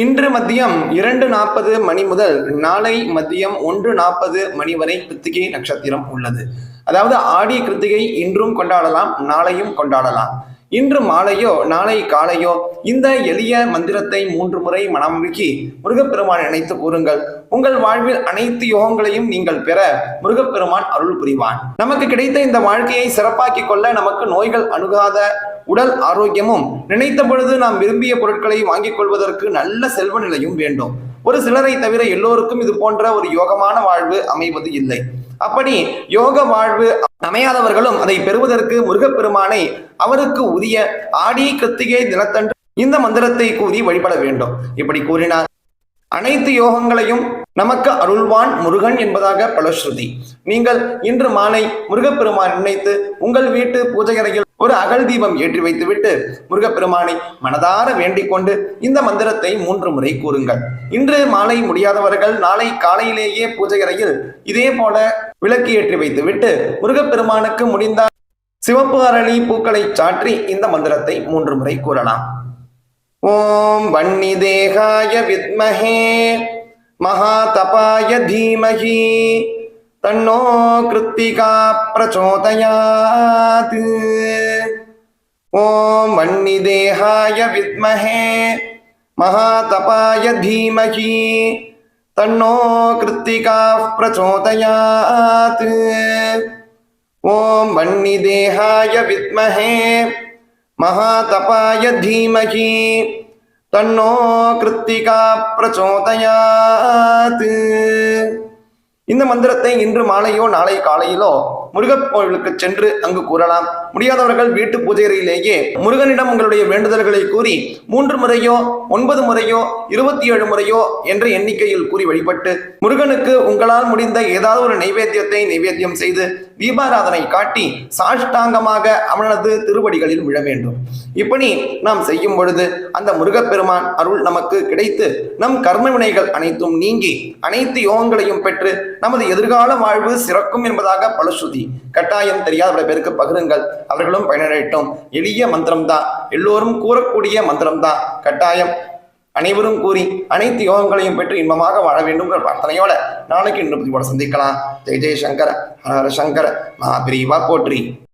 இன்று மதியம் இரண்டு நாற்பது மணி முதல் நாளை மதியம் ஒன்று நாற்பது மணி வரை கிருத்திகை நட்சத்திரம் உள்ளது. அதாவது ஆடி கிருத்திகை இன்றும் கொண்டாடலாம் நாளையும் கொண்டாடலாம். இன்று மாலையோ நாளை காலையோ இந்த எளிய மந்திரத்தை மூன்று முறை மனமுருகி முருகப்பெருமான் நினைத்து கூறுங்கள். உங்கள் வாழ்வில் அனைத்து யோகங்களையும் நீங்கள் பெற முருகப்பெருமான் அருள் புரிவான். நமக்கு கிடைத்த இந்த வாழ்க்கையை சிறப்பாக்கிக் கொள்ள நமக்கு நோய்கள் அணுகாத உடல் ஆரோக்கியமும் நினைத்த பொழுது நாம் விரும்பிய பொருட்களை வாங்கிக் கொள்வதற்கு நல்ல செல்வ நிலையும் வேண்டும். ஒரு சிலரை தவிர எல்லோருக்கும் இது போன்ற ஒரு யோகமான வாழ்வு அமைவது இல்லை. அப்படி யோக வாழ்வு அமையாதவர்களும் அதை பெறுவதற்கு முருகப்பெருமானை அவருக்கு உரிய ஆடி கிருத்திகை தினத்தன்று இந்த மந்திரத்தை கூறி வழிபட வேண்டும். இப்படி கூறினார் அனைத்து யோகங்களையும் நமக்கு அருள்வான் முருகன் என்பதாக பலஸ்ருதி. நீங்கள் இன்று மாலை முருகப்பெருமான் நினைத்து உங்கள் வீட்டு பூஜை அறையில் ஒரு அகல் தீபம் ஏற்றி வைத்துவிட்டு முருகப்பெருமானை மனதார வேண்டிக் கொண்டு இந்த மந்திரத்தை மூன்று முறை கூறுங்கள். இன்று மாலை முடியாதவர்கள் நாளை காலையிலேயே பூஜை அறையில் இதே போல விளக்கு ஏற்றி வைத்துவிட்டு முருகப்பெருமானுக்கு முடிந்தால் சிவப்பு அரளி பூக்களை சாற்றி இந்த மந்திரத்தை மூன்று முறை கூறலாம். ஓம் வன்னி தேகாய வித்மஹே மகாதபாய தீமகி தன்னோ கிருத்திகா பிரச்சோதயாத் ஓம் வன்னி தேகாய வித்மஹே மகாதபாய தீமகி தன்னோ கிருத்திகா பிரச்சோதயாத் ஓம் வன்னி தேகாய வித்மஹே மகாதபாய தீமகி தன்னோ கிருத்திகா பிரச்சோதயாத் இந்த மந்திரத்தை இன்று மாலையோ நாளை காலையிலோ முருகன் கோவிலுக்கு சென்று அங்கு கூறலாம். முடியாதவர்கள் வீட்டு பூஜையிலேயே முருகனிடம் உங்களுடைய வேண்டுதல்களை கூறி மூன்று முறையோ ஒன்பது முறையோ இருபத்தி ஏழு முறையோ என்ற எண்ணிக்கையில் கூறி வழிபட்டு முருகனுக்கு உங்களால் முடிந்த ஏதாவது ஒரு நைவேத்தியத்தை நைவேத்தியம் செய்து தீபாராதனை காட்டி சாஷ்டாங்கமாக அவனது திருவடிகளில் விழ வேண்டும். இப்படி நாம் செய்யும் பொழுது அந்த முருகப்பெருமான் அருள் நமக்கு கிடைத்து நம் கர்ம வினைகள் அனைத்தும் நீங்கி அனைத்து யோகங்களையும் பெற்று நமது எதிர்கால வாழ்வு சிறக்கும் என்பதாக பலஸ்ருதி. கட்டாயம் தெரியாத பேருக்கு பகிருங்கள். அவர்களும் பயனடையட்டும். எளிய மந்திரம்தான். எல்லோரும் கூறக்கூடிய மந்திரம்தான். கட்டாயம் அனைவரும் கூறி அனைத்து யோகங்களையும் பெற்று இன்பமாக வாழ வேண்டும்ங்கிற பிரார்த்தனையோட நாளைக்கு இன்னும் கூட சந்திக்கலாம். ஜெய் ஜெய் சங்கர ஹர ஹர சங்கர மகாபிரிவா போற்றி.